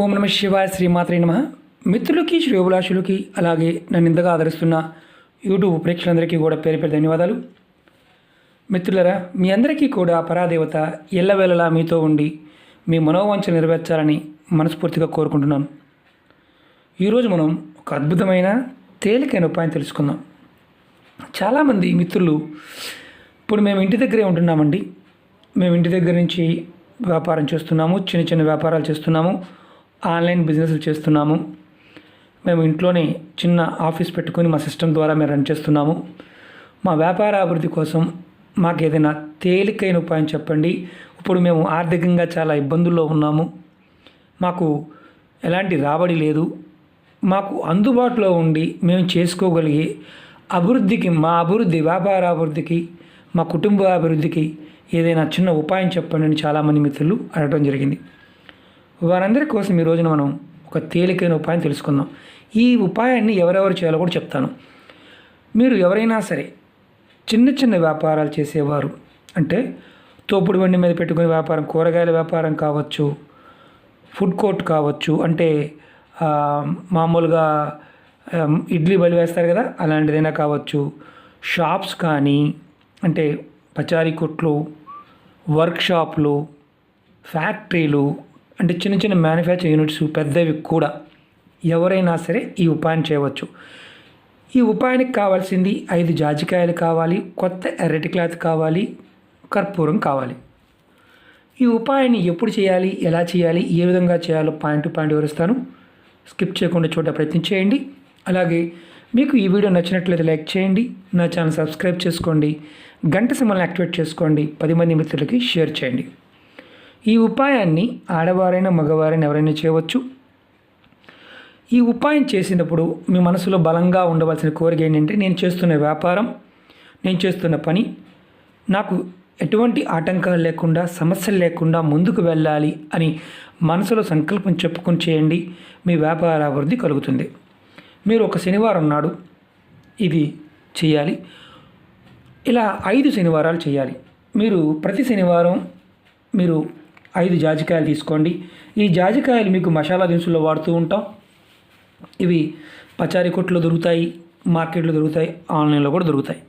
ఓం నమ శివాయ శ్రీమాత్రి నమ. మిత్రులకి శ్రేయోభిలాషులకి అలాగే నన్ను ఇంతగా ఆదరిస్తున్న యూట్యూబ్ ప్రేక్షకులందరికీ కూడా పేరు పేరు ధన్యవాదాలు. మిత్రులరా మీ అందరికీ కూడా పరాదేవత ఎల్లవేళలా మీతో ఉండి మీ మనోవాంఛ నెరవేర్చాలని మనస్ఫూర్తిగా కోరుకుంటున్నాను. ఈరోజు మనం ఒక అద్భుతమైన తేలికైన ఉపాయం తెలుసుకుందాం. చాలామంది మిత్రులు ఇప్పుడు మేము ఇంటి దగ్గరే ఉంటున్నామండి. మేము ఇంటి దగ్గర నుంచి వ్యాపారం చేస్తున్నాము చిన్న చిన్న వ్యాపారాలు చేస్తున్నాము. ఆన్లైన్ బిజినెస్లు చేస్తున్నాము. మేము ఇంట్లోనే చిన్న ఆఫీస్ పెట్టుకొని మా సిస్టమ్ ద్వారా మేము రన్ చేస్తున్నాము. మా వ్యాపార అభివృద్ధి కోసం మాకు ఏదైనా తేలికైన ఉపాయం చెప్పండి. ఇప్పుడు మేము ఆర్థికంగా చాలా ఇబ్బందుల్లో ఉన్నాము. మాకు ఎలాంటి రాబడి లేదు. మాకు అందుబాటులో ఉండి మేము చేసుకోగలిగే అభివృద్ధికి మా అభివృద్ధి వ్యాపార అభివృద్ధికి మా కుటుంబ అభివృద్ధికి ఏదైనా చిన్న ఉపాయం చెప్పండి అని చాలామంది మిత్రులు అడగడం జరిగింది. వారందరి కోసం ఈ రోజున మనం ఒక తేలికైన ఉపాయం తెలుసుకుందాం. ఈ ఉపాయాన్ని ఎవరెవరు చేయాలో కూడా చెప్తాను. మీరు ఎవరైనా సరే చిన్న చిన్న వ్యాపారాలు చేసేవారు. అంటే తోపుడు బండి మీద పెట్టుకునే వ్యాపారం కూరగాయల వ్యాపారం కావచ్చు ఫుడ్ కోర్ట్ కావచ్చు అంటే మామూలుగా ఇడ్లీ బలి వేస్తారు కదా అలాంటిదైనా కావచ్చు. షాప్స్ కానీ అంటే పచారీ కొట్లు వర్క్షాప్లు ఫ్యాక్టరీలు అంటే చిన్న చిన్న మ్యానుఫ్యాక్చరింగ్ యూనిట్స్ పెద్దవి కూడా ఎవరైనా సరే ఈ ఉపాయం చేయవచ్చు. ఈ ఉపాయానికి కావాల్సింది ఐదు జాజికాయలు కావాలి కొత్త ఎర్రటి క్లాత్ కావాలి కర్పూరం కావాలి. ఈ ఉపాయాన్ని ఎప్పుడు చేయాలి ఎలా చేయాలి ఏ విధంగా చేయాలో పాయింట్ టు పాయింట్ వివరిస్తాను. స్కిప్ చేయకుండా చూడ ప్రయత్నం చేయండి. అలాగే మీకు ఈ వీడియో నచ్చినట్లయితే లైక్ చేయండి నా ఛానల్ సబ్స్క్రైబ్ చేసుకోండి గంట సింబల్ని యాక్టివేట్ చేసుకోండి పది మంది మిత్రులకి షేర్ చేయండి. ఈ ఉపాయాన్ని ఆడవారైనా మగవారైనా ఎవరైనా చేయవచ్చు. ఈ ఉపాయం చేసినప్పుడు మీ మనసులో బలంగా ఉండవలసిన కోరిక ఏంటంటే నేను చేస్తున్న వ్యాపారం నేను చేస్తున్న పని నాకు ఎటువంటి ఆటంకాలు లేకుండా సమస్యలు లేకుండా ముందుకు వెళ్ళాలి అని మనసులో సంకల్పం చెప్పుకొని చేయండి. మీ వ్యాపార అభివృద్ధి కలుగుతుంది. మీరు ఒక శనివారం నాడు ఇది చేయాలి. ఇలా ఐదు శనివారాలు చేయాలి. మీరు ప్రతి శనివారం మీరు ఐదు జాజికాయలు తీసుకోండి. ఈ జాజికాయలు మీకు మసాలా దినుసుల్లో వాడుతూ ఉంటాం. ఇవి పచారీ కొట్లో దొరుకుతాయి మార్కెట్లో దొరుకుతాయి ఆన్లైన్లో కూడా దొరుకుతాయి.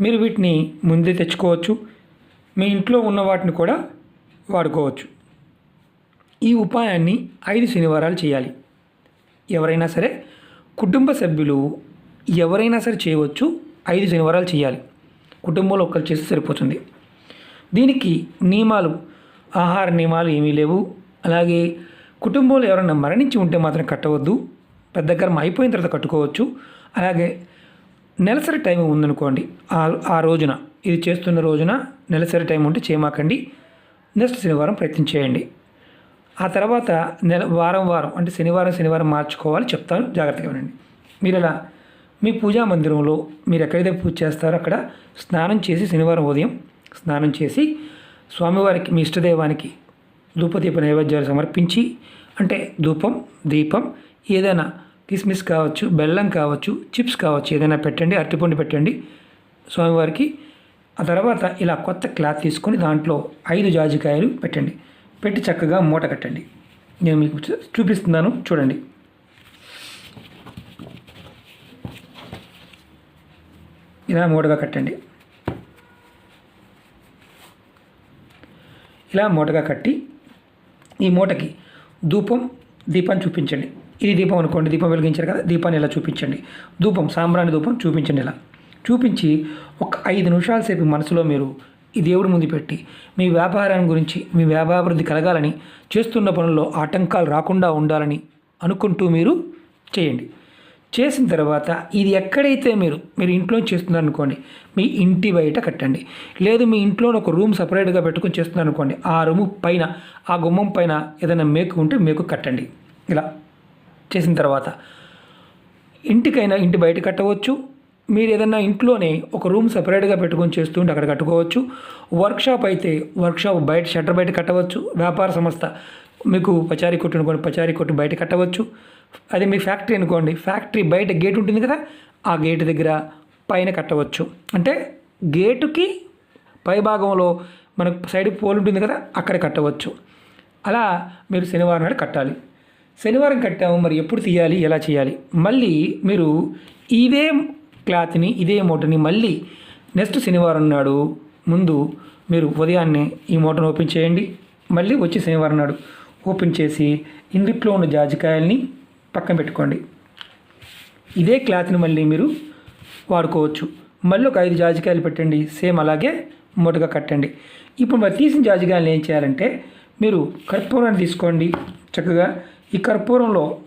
మీరు వీటిని ముందే తెచ్చుకోవచ్చు. మీ ఇంట్లో ఉన్న వాటిని కూడా వాడుకోవచ్చు. ఈ ఉపాయాన్ని ఐదు శనివారాలు చేయాలి. ఎవరైనా సరే కుటుంబ సభ్యులు ఎవరైనా సరే చేయవచ్చు. ఐదు శనివారాలు చేయాలి. కుటుంబంలో ఒక్కరు చేస్తే సరిపోతుంది. దీనికి నియమాలు ఆహార నియమాలు ఏమీ లేవు. అలాగే కుటుంబంలో ఎవరైనా మరణించి ఉంటే మాత్రం కట్టవద్దు. పెద్ద కర్మ అయిపోయిన తర్వాత కట్టుకోవచ్చు. అలాగే నెలసరి టైం ఉందనుకోండి. ఆ ఆ రోజున ఇది చేస్తున్న రోజున నెలసరి టైం ఉంటే చేయమాకండి నెక్స్ట్ శనివారం ప్రయత్నం చేయండి. ఆ తర్వాత నెల వారం వారం అంటే శనివారం శనివారం మార్చుకోవాలి. చెప్తాను జాగ్రత్తగా వినండి. మీరు ఇలా మీ పూజా మందిరంలో మీరు ఎక్కడైతే పూజ చేస్తారో అక్కడ స్నానం చేసి శనివారం ఉదయం స్నానం చేసి స్వామివారికి మీ ఇష్టదైవానికి ధూపదీప నైవేద్యాలు సమర్పించి అంటే ధూపం దీపం ఏదైనా కిస్మిస్ కావచ్చు బెల్లం కావచ్చు చిప్స్ కావచ్చు ఏదైనా పెట్టండి అరటిపండు పెట్టండి స్వామివారికి. ఆ తర్వాత ఇలా కొత్త క్లాత్ తీసుకొని దాంట్లో ఐదు జాజికాయలు పెట్టండి. పెట్టి చక్కగా మూట కట్టండి. నేను మీకు చూపిస్తున్నాను చూడండి. ఇలా మూటగా కట్టండి. ఇలా మూటగా కట్టి ఈ మూటకి ధూపం దీపాన్ని చూపించండి. ఇది దీపం అనుకోండి దీపం వెలిగించారు కదా దీపాన్ని ఇలా చూపించండి. ధూపం సాంబ్రాణి ధూపం చూపించండి ఇలా. చూపించి ఒక ఐదు నిమిషాల సేపు మనసులో మీరు ఈ దేవుడి ముందు పెట్టి మీ వ్యాపారాన్ని గురించి మీ వ్యాపారాభివృద్ధి కలగాలని చేస్తున్న పనుల్లో ఆటంకాలు రాకుండా ఉండాలని అనుకుంటూ మీరు చేయండి. చేసిన తర్వాత ఇది ఎక్కడైతే మీరు మీరు ఇంట్లో చేస్తున్నారనుకోండి మీ ఇంటి బయట కట్టండి. లేదు మీ ఇంట్లో ఒక రూమ్ సపరేట్గా పెట్టుకొని చేస్తున్నారనుకోండి ఆ రూమ్ పైన ఆ గుమ్మం పైన ఏదైనా మేకు ఉంటే మేకు కట్టండి. ఇలా చేసిన తర్వాత ఇంటికైనా ఇంటి బయట కట్టవచ్చు. మీరు ఏదైనా ఇంట్లోనే ఒక రూమ్ సపరేట్గా పెట్టుకొని చేస్తుంటే అక్కడ కట్టుకోవచ్చు. వర్క్షాప్ అయితే వర్క్షాప్ బయట షట్టర్ బయట కట్టవచ్చు. వ్యాపార సంస్థ మీకు పచారీ కొట్టు పచారీ కొట్టు బయట కట్టవచ్చు. అదే మీ ఫ్యాక్టరీ అనుకోండి. ఫ్యాక్టరీ బయట గేట్ ఉంటుంది కదా ఆ గేట్ దగ్గర పైన కట్టవచ్చు. అంటే గేటుకి పై భాగంలో మనకు సైడ్ పోల్ ఉంటుంది కదా అక్కడ కట్టవచ్చు. అలా మీరు శనివారం నాడు కట్టాలి. శనివారం కట్టాము మరి ఎప్పుడు తీయాలి ఎలా చేయాలి? మళ్ళీ మీరు ఇదే క్లాత్ని ఇదే మూటని మళ్ళీ నెక్స్ట్ శనివారం నాడు ముందు మీరు ఉదయాన్నే ఈ మూటను ఓపెన్ చేయండి. మళ్ళీ వచ్చి శనివారం నాడు ఓపెన్ చేసి ఇందుట్లో ఉన్న జాజికాయల్ని పక్కన పెట్టుకోండి. ఇదే క్లాత్ని మళ్ళీ మీరు వాడుకోవచ్చు. మళ్ళీ ఒక ఐదు జాజికాయలు పెట్టండి. సేమ్ అలాగే మూటగా కట్టండి. ఇప్పుడు మరి తీసిన జాజికాయలు ఏం చేయాలంటే మీరు కర్పూరాన్ని తీసుకోండి చక్కగా. ఈ కర్పూరంలో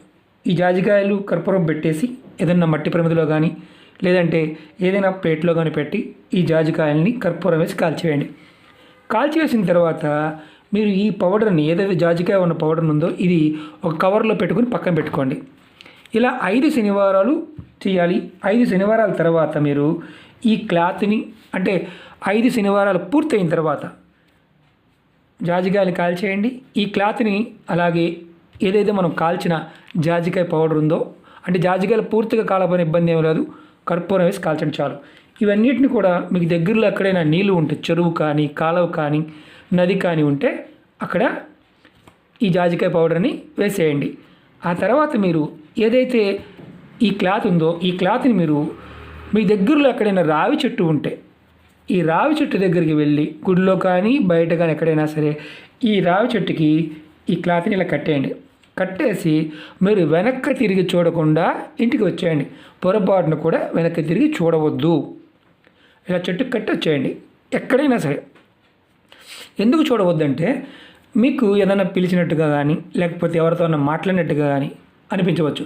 ఈ జాజికాయలు కర్పూరం పెట్టేసి ఏదైనా మట్టి ప్రమిదిలో కానీ లేదంటే ఏదైనా ప్లేట్లో కానీ పెట్టి ఈ జాజికాయల్ని కర్పూరం వేసి కాల్చివేయండి. కాల్చివేసిన తర్వాత మీరు ఈ పౌడర్ని ఏదైతే జాజికాయ ఉన్న పౌడర్ ఉందో ఇది ఒక కవర్లో పెట్టుకుని పక్కన పెట్టుకోండి. ఇలా ఐదు శనివారాలు చేయాలి. ఐదు శనివారాల తర్వాత మీరు ఈ క్లాత్ని అంటే ఐదు శనివారాలు పూర్తయిన తర్వాత జాజికాయలు కాల్చేయండి. ఈ క్లాత్ని అలాగే ఏదైతే మనం కాల్చిన జాజికాయ పౌడర్ ఉందో అంటే జాజికాయలు పూర్తిగా కాలపోయిన ఇబ్బంది ఏమీ లేదు. కర్పూరం వేసి కాల్చండి చాలు. ఇవన్నిటిని కూడా మీకు దగ్గరలో ఎక్కడైనా నీళ్ళు ఉంటే చెరువు కానీ కాలువ కానీ నది కానీ ఉంటే అక్కడ ఈ జాజికాయ పౌడర్ని వేసేయండి. ఆ తర్వాత మీరు ఏదైతే ఈ క్లాత్ ఉందో ఈ క్లాత్ని మీరు మీ దగ్గరలో ఎక్కడైనా రావి చెట్టు ఉంటే ఈ రావి చెట్టు దగ్గరికి వెళ్ళి గుడిలో కానీ బయట కానీ ఎక్కడైనా సరే ఈ రావి చెట్టుకి ఈ క్లాత్ని ఇలా కట్టేయండి. కట్టేసి మీరు వెనక్కి తిరిగి చూడకుండా ఇంటికి వచ్చేయండి. పొరపాటును కూడా వెనక్కి తిరిగి చూడవద్దు. ఇలా చెట్టుకు కట్టి వచ్చేయండి. ఎక్కడైనా సరే. ఎందుకు చూడవద్దంటే మీకు ఏదైనా పిలిచినట్టుగా కానీ లేకపోతే ఎవరితో మాట్లాడినట్టుగా కానీ అనిపించవచ్చు.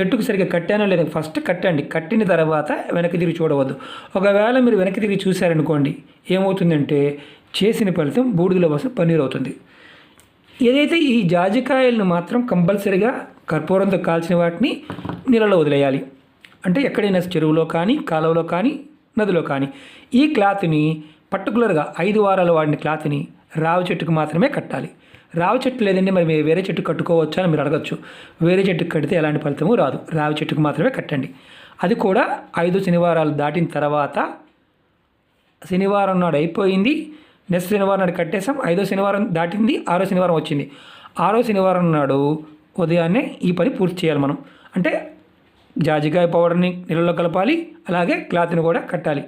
చెట్టుకు సరిగ్గా కట్టానో లేదా ఫస్ట్ కట్టండి. కట్టిన తర్వాత వెనక్కి తిరిగి చూడవద్దు. ఒకవేళ మీరు వెనక్కి తిరిగి చూశారనుకోండి ఏమవుతుందంటే చేసిన ఫలితం బూడిదలో వస్తే పన్నీరు అవుతుంది. ఏదైతే ఈ జాజికాయలను మాత్రం కంపల్సరిగా కర్పూరంతో కాల్చిన వాటిని నీళ్ళలో వదిలేయాలి. అంటే ఎక్కడైనా చెరువులో కానీ కాలువలో కానీ నదిలో కానీ ఈ క్లాత్ని పర్టికులర్గా ఐదు వారాలు వాడిన క్లాత్ని రావి చెట్టుకు మాత్రమే కట్టాలి. రావి చెట్టు లేదండి మరి మీరు వేరే చెట్టు కట్టుకోవచ్చా అని మీరు అడగచ్చు. వేరే చెట్టుకు కడితే ఎలాంటి ఫలితము రాదు. రావి చెట్టుకు మాత్రమే కట్టండి. అది కూడా ఐదు శనివారాలు దాటిన తర్వాత శనివారం నాడు అయిపోయింది. నెక్స్ట్ శనివారం నాడు కట్టేసాం ఐదో శనివారం దాటింది. ఆరో శనివారం వచ్చింది. ఆరో శనివారం నాడు ఉదయాన్నే ఈ పని పూర్తి చేయాలి మనం. అంటే జాజికాయ పౌడర్ని నీళ్ళలో కలపాలి. అలాగే క్లాత్ని కూడా కట్టాలి.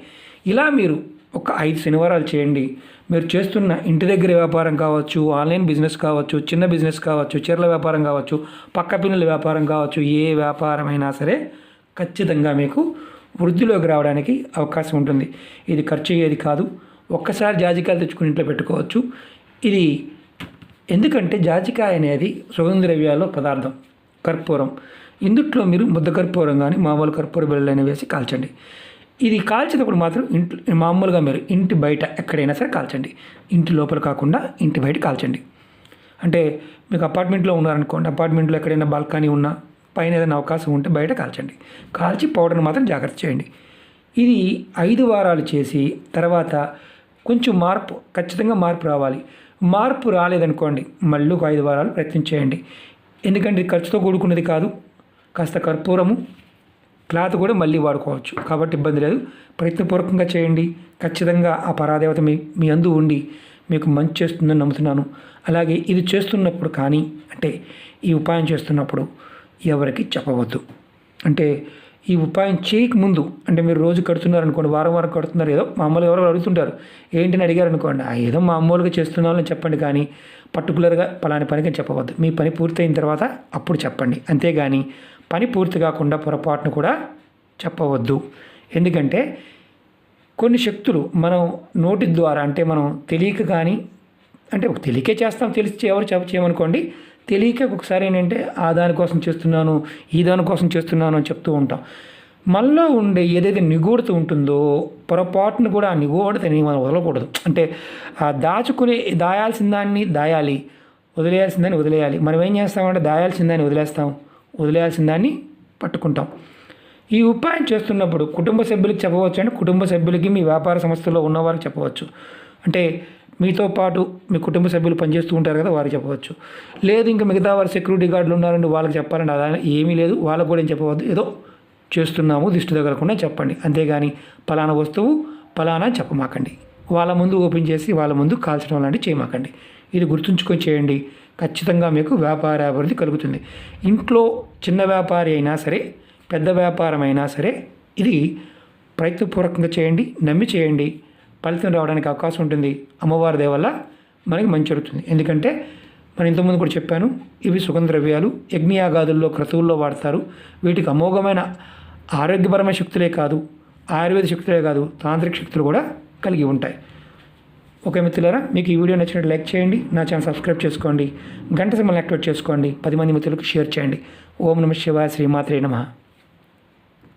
ఇలా మీరు ఒక ఐదు శనివారాలు చేయండి. మీరు చేస్తున్న ఇంటి దగ్గర వ్యాపారం కావచ్చు ఆన్లైన్ బిజినెస్ కావచ్చు చిన్న బిజినెస్ కావచ్చు చీరల వ్యాపారం కావచ్చు పక్క పిల్లల వ్యాపారం కావచ్చు ఏ వ్యాపారమైనా సరే ఖచ్చితంగా మీకు వృద్ధిలోకి రావడానికి అవకాశం ఉంటుంది. ఇది ఖర్చు అయ్యేది కాదు. ఒక్కసారి జాజికాయలు తెచ్చుకుని ఇంట్లో పెట్టుకోవచ్చు. ఇది ఎందుకంటే జాజికాయ అనేది సుగంధ ద్రవ్యాల్లో పదార్థం కర్పూరం. ఇందుట్లో మీరు ముద్ద కర్పూరం కానీ మామూలు కర్పూర బిళ్ళైన వేసి కాల్చండి. ఇది కాల్చేటప్పుడు మాత్రం ఇంటి మామూలుగా మీరు ఇంటి బయట ఎక్కడైనా సరే కాల్చండి. ఇంటి లోపల కాకుండా ఇంటి బయట కాల్చండి. అంటే మీకు అపార్ట్మెంట్లో ఉన్నారనుకోండి అపార్ట్మెంట్లో ఎక్కడైనా బాల్కనీ ఉన్నా పైన ఏదైనా అవకాశం ఉంటే బయట కాల్చండి. కాల్చి పౌడర్ని మాత్రం జాగ్రత్త చేయండి. ఇది ఐదు వారాలు చేసి తర్వాత కొంచెం మార్పు ఖచ్చితంగా మార్పు రావాలి. మార్పు రాలేదనుకోండి మళ్ళీ ఒక ఐదు వారాలు ప్రయత్నం చేయండి. ఎందుకంటే ఇది ఖర్చుతో కూడుకున్నది కాదు కాస్త కర్పూరము క్లాత్ కూడా మళ్ళీ వాడుకోవచ్చు. కాబట్టి ఇబ్బంది లేదు. ప్రయత్నపూర్వకంగా చేయండి. ఖచ్చితంగా ఆ పరాదేవత మీ మీ అందు ఉండి మీకు మంచి చేస్తుందని నమ్ముతున్నాను. అలాగే ఇది చేస్తున్నప్పుడు కానీ అంటే ఈ ఉపాయం చేస్తున్నప్పుడు ఎవరికి చెప్పవద్దు. అంటే ఈ ఉపాయం చేయకముందు అంటే మీరు రోజు కడుతున్నారు అనుకోండి వారం వారం కడుతున్నారు ఏదో మామూలుగా ఎవరో అడుగుతుంటారు. ఏంటని అడిగారు అనుకోండి "ఆ, ఏదో మామూలుగా చేస్తున్నామని చెప్పండి కానీ పర్టికులర్గా పలాని పనికి చెప్పవద్దు. మీ పని పూర్తయిన తర్వాత అప్పుడు చెప్పండి. అంతేగాని పని పూర్తి కాకుండా పొరపాటును కూడా చెప్పవద్దు. ఎందుకంటే కొన్ని శక్తులు మనం నోటి ద్వారా అంటే మనం తెలియక కానీ అంటే ఒక తెలియకే చేస్తాం తెలిసి ఎవరు చెప్ప చేయమనుకోండి తెలియక ఒకసారి ఏంటంటే ఆ దానికోసం చేస్తున్నాను ఈ దానికోసం చేస్తున్నాను అని చెప్తూ ఉంటాం. మనలో ఉండే ఏదైతే నిగూఢత ఉంటుందో పొరపాటును కూడా ఆ నిగూఢతని మనం వదలకూడదు. అంటే ఆ దాచుకునే దాయాల్సిన దాన్ని దాయాలి వదిలేయాల్సిన దాన్ని వదిలేయాలి. మనం ఏం చేస్తామంటే దాయాల్సిన దాన్ని వదిలేస్తాం. వదిలేయాల్సిన దాన్ని పట్టుకుంటాం. ఈ ఉపాయం చేస్తున్నప్పుడు కుటుంబ సభ్యులకు చెప్పవచ్చు అంటే కుటుంబ సభ్యులకి మీ వ్యాపార సంస్థలో ఉన్నవారికి చెప్పవచ్చు. అంటే మీతో పాటు మీ కుటుంబ సభ్యులు పనిచేస్తూ ఉంటారు కదా వారికి చెప్పవచ్చు. లేదు ఇంకా మిగతా వారు సెక్యూరిటీ గార్డులు ఉన్నారండి వాళ్ళకి చెప్పాలండి. అలా ఏమీ లేదు. వాళ్ళకు కూడా ఏం చెప్పవద్దు. ఏదో చేస్తున్నాము దిష్టి తగలకుండా చెప్పండి. అంతేగాని పలానా వస్తువు పలానా చెప్పమాకండి. వాళ్ళ ముందు ఓపెన్ చేసి వాళ్ళ ముందు కాల్చడం లాంటివి చేయమాకండి. ఇది గుర్తుంచుకొని చేయండి. ఖచ్చితంగా మీకు వ్యాపార అభివృద్ధి కలుగుతుంది. ఇంట్లో చిన్న వ్యాపారి అయినా సరే పెద్ద వ్యాపారం అయినా సరే ఇది ప్రయత్నపూర్వకంగా చేయండి నమ్మి చేయండి. ఫలితం రావడానికి అవకాశం ఉంటుంది. అమ్మవారి దయ వల్ల మనకి మంచి జరుగుతుంది. ఎందుకంటే మనం ఇంతకుముందు కూడా చెప్పాను ఇవి సుగంధ ద్రవ్యాలు యజ్ఞయాగాదుల్లో క్రతువుల్లో వాడతారు. వీటికి అమోఘమైన ఆరోగ్యపరమైన శక్తులే కాదు ఆయుర్వేద శక్తులే కాదు తాంత్రిక శక్తులు కూడా కలిగి ఉంటాయి. ఓకే మిత్రులారా మీకు ఈ వీడియో నచ్చినట్టు లైక్ చేయండి నా ఛానల్ సబ్స్క్రైబ్ చేసుకోండి గంట సింబల్ యాక్టివేట్ చేసుకోండి పది మంది మిత్రులకు షేర్ చేయండి. ఓం నమ శివాయ శ్రీమాత్రే నమః.